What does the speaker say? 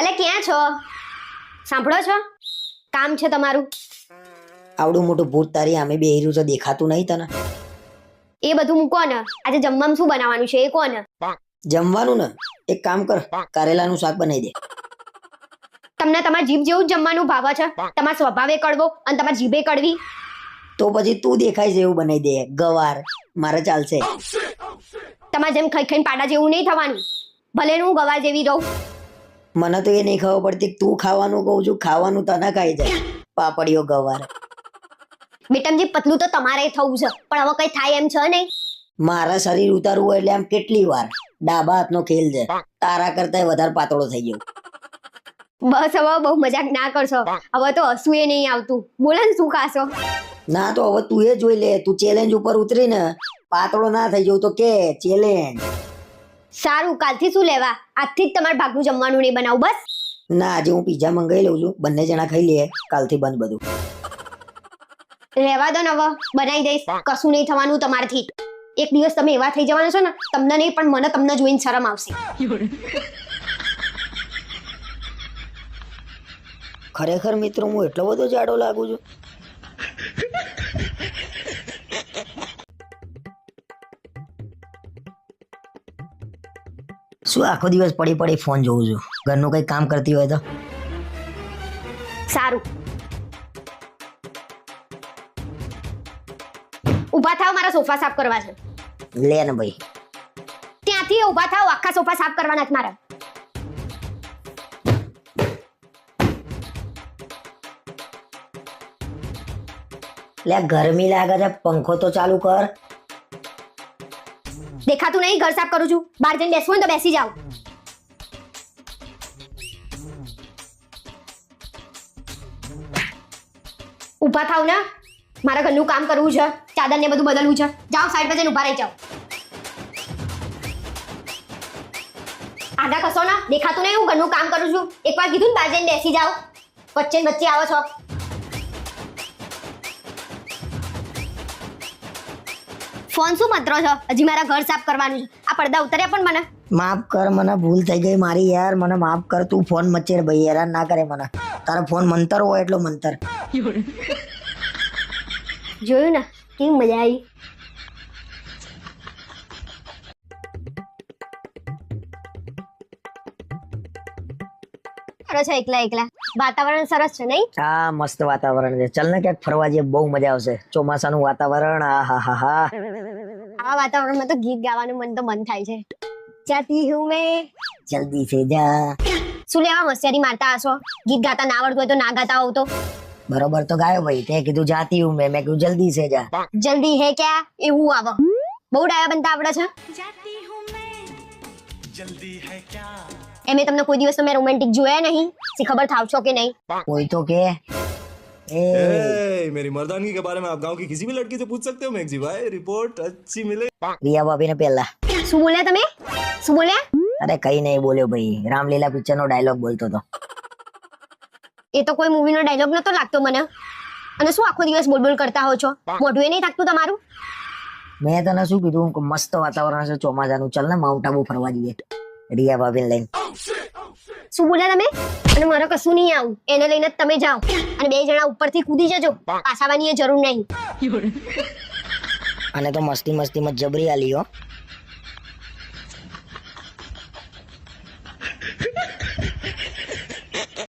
અલે ક્યાં છો? સાંભળો છો? કામ છે તમારું? આવડું મોટું ભૂત તારી આમે બેહર્યું છે દેખાતું નહીં તને? એ બધું મૂકો ને. આજે જમવામાં શું બનાવવાનું છે? એ કોને જમવાનું ને? એક કામ કર કારેલાનું શાક બનાવી દે. તમને તમારા જીભ જેવું જ જમવાનું ભાવે છે. તમારા સ્વભાવે કડવો અને તમારી જીભે કડવી. તો પછી તું દેખાય છે એવું બનાવી દે. ગવાર. મારે ચાલશે. તમારે જેમ ખાઈ ખાઈને પાડા જેવું નહીં થવાનું. ભલે હું ગવા જેવી રહું. મને તો એ નહીં ખબર પડતી કે તું ખાવાનું કહું છું ખાવાનું તને ખાઈ જાય. પાપડીઓ ગવાર. બેટમજી પતલું તો તમારે થવું છે પણ હવે કઈ થાય એમ છે નહીં. મારા શરીર ઉતારવું હોય એટલે આમ કેટલી વાર? ડાબા હાથનો ખેલ છે. તારા કરતા વધારે પાતળો થઈ ગયો. બસ હવે બહુ મજાક ના કરશો. હવે તો હસવું એ નહીં આવતું. બોલે ને શું ખાશો? ના તો હવે તું એ જોઈ લે તું ચેલેન્જ ઉપર ઉતરીને પાતળો ના થઈ જવું તો કે ચેલેન્જ સારું કાલથી શું લેવા? આજથી જ તમારે ભાગનું જમવાનું નહીં બનાવું બસ? ના આજે હું પીઝા મંગાવી લઉં છું. બંને જણા ખાઈ લઈએ કાલથી બંધ બધું. રહેવા દો ને હવે બનાવી દઈશ. કશું નહીં થવાનું તમારથી. એક દિવસ તમે એવા થઈ જવાના છો ને તમને નહીં પણ મને તમને જોઈને શરમ આવશે. ખરેખર મિત્રો હું એટલો બધો જાડો લાગુ છું. શું આખો દિવસ પડી પડી ફોન જોઉં છું? ઘરનું કઈ કામ કરતી હોય તો? સારું. ઊભા થાવ મારા સોફા સાફ કરવા છે. લે ને ભાઈ. ત્યાંથી ઊભા થાવ આખા સોફા સાફ કરવાના છે મારા. લે ગરમી લાગે છે પંખો તો ચાલુ કર. દેખાતું નહીં, ઘર સાફ કરું છું. બહાર જઈને બેસવું તો બેસી જાઓ. ઊભા થાવ ને. મારા ઘરનું કામ કરવું છે. ચાદર ને બધું બદલવું છે. જાઓ સાઈડ પર જઈને ઊભા રહી જાઓ. આગા કશો ને. દેખાતું નહીં, હું ઘરનું કામ કરું છું. એકવાર કીધું ને બહાર જઈને બેસી જાઓ. વચ્ચે વચ્ચે આવો છો. ફોન શું મતરો છો? હજી મારા ઘર સાફ કરવાનું. છે આ પડદા ઉતર્યા પણ મને. માફ કર મને ભૂલ થઈ ગઈ મારી યાર. મને માફ કર તું ફોન મચેર ભાઈ હેરાન ના કરે મને. તારો ફોન મંતર હોય એટલો મંતર. જોયું ને? કેવી મજા આવી. કરો છો એકલા એકલા. વાતાવરણ સરસ છે નહીં? હા મસ્ત વાતાવરણ છે. ચલ ને ક્યાંક ફરવા જઈએ બહુ મજા આવશે. ચોમાસાનું વાતાવરણ આ હા હા હા આ વાતાવરણમાં તો ગીત ગાવાનું મન તો મન થાય છે. જાતી હું મેં. જલ્દી સે જા. શું લેવા હોશિયારી મારતા આસો ગીત ગાતા ના આવડતું હોય તો ના ગાતા હોવ તો? બરોબર તો ગાયો ભાઈ તે કીધું જાતી હું મેં. મેં કીધું જલ્દી સે જા. જલ્દી હે ક્યાં? એવું આવો. બહુ ડાયા બનતા આવડે છે? એમે તમને કોઈ દિવસ તમે રોમેન્ટિક જોયા નહીં સી ખબર થાવ છો કે નહીં કોઈ તો કે એ ए, मेरी मर्दानगी के बारे में आप गांव की किसी भी लड़की से पूछ सकते हो मेघजी भाई रिपोर्ट अच्छी मिले રિયા ભાભીને પહેલા શું બોલ્યા તમે શું બોલ્યા અરે કઈ નહીં બોલ્યો ભાઈ રામલીલા પિક્ચર નો ડાયલોગ બોલતો હતો એ તો કોઈ મૂવીનો ડાયલોગ નતો લાગતો મને અને શું આખો દિવસ બોલ બોલ કરતા હો છો મોઢું એ નહીં થાકતું તમારું મેં તને શું કીધું કે મસ્ત વાતાવરણ છે ચોમાસાનું ચલ ને માઉન્ટ આબુ ફરવા જઈએ રિયા ભાભીને લઈને શું બોલ્યા તમે? અને મારે કશું નહીં આવું. એને લઈને તમે જાઓ. અને બે જણા ઉપરથી કૂદી જજો. પાછાવાની એ જરૂર નહીં. અને તો મસ્તી મસ્તીમાં જબરી આલી હો.